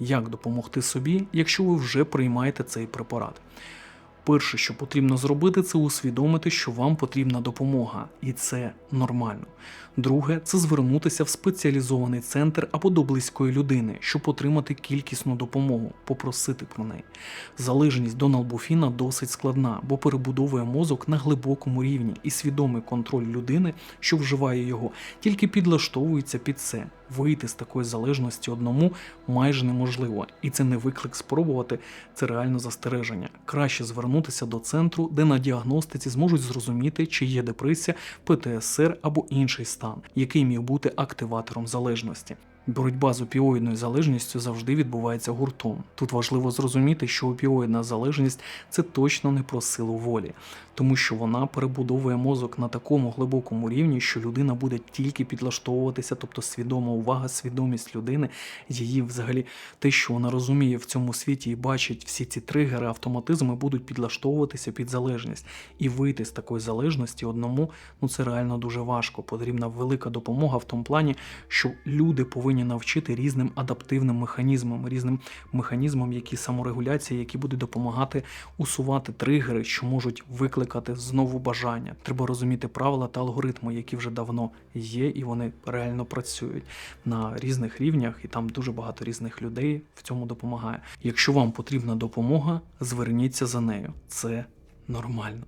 Як допомогти собі, якщо ви вже приймаєте цей препарат? Перше, що потрібно зробити, це усвідомити, що вам потрібна допомога, і це нормально. Друге, це звернутися в спеціалізований центр або до близької людини, щоб отримати кількісну допомогу, попросити про неї. Залежність до налбуфіна досить складна, бо перебудовує мозок на глибокому рівні, і свідомий контроль людини, що вживає його, тільки підлаштовується під це. Вийти з такої залежності одному майже неможливо, і це не виклик спробувати, це реально застереження. Краще звернутися до центру, де на діагностиці зможуть зрозуміти, чи є депресія, ПТСР або інший стан, який міг бути активатором залежності. Боротьба з опіоїдною залежністю завжди відбувається гуртом. Тут важливо зрозуміти, що опіоїдна залежність це точно не про силу волі, тому що вона перебудовує мозок на такому глибокому рівні, що людина буде тільки підлаштовуватися, тобто свідома увага, свідомість людини, її взагалі те, що вона розуміє в цьому світі і бачить всі ці тригери, автоматизми будуть підлаштовуватися під залежність. І вийти з такої залежності одному, ну це реально дуже важко. Потрібна велика допомога в тому плані, що люди повинні навчити різним адаптивним механізмам, різним механізмам, які саморегуляції, які будуть допомагати усувати тригери, що можуть викликати знову бажання. Треба розуміти правила та алгоритми, які вже давно є, і вони реально працюють на різних рівнях, і там дуже багато різних людей в цьому допомагає. Якщо вам потрібна допомога, зверніться за нею. Це нормально.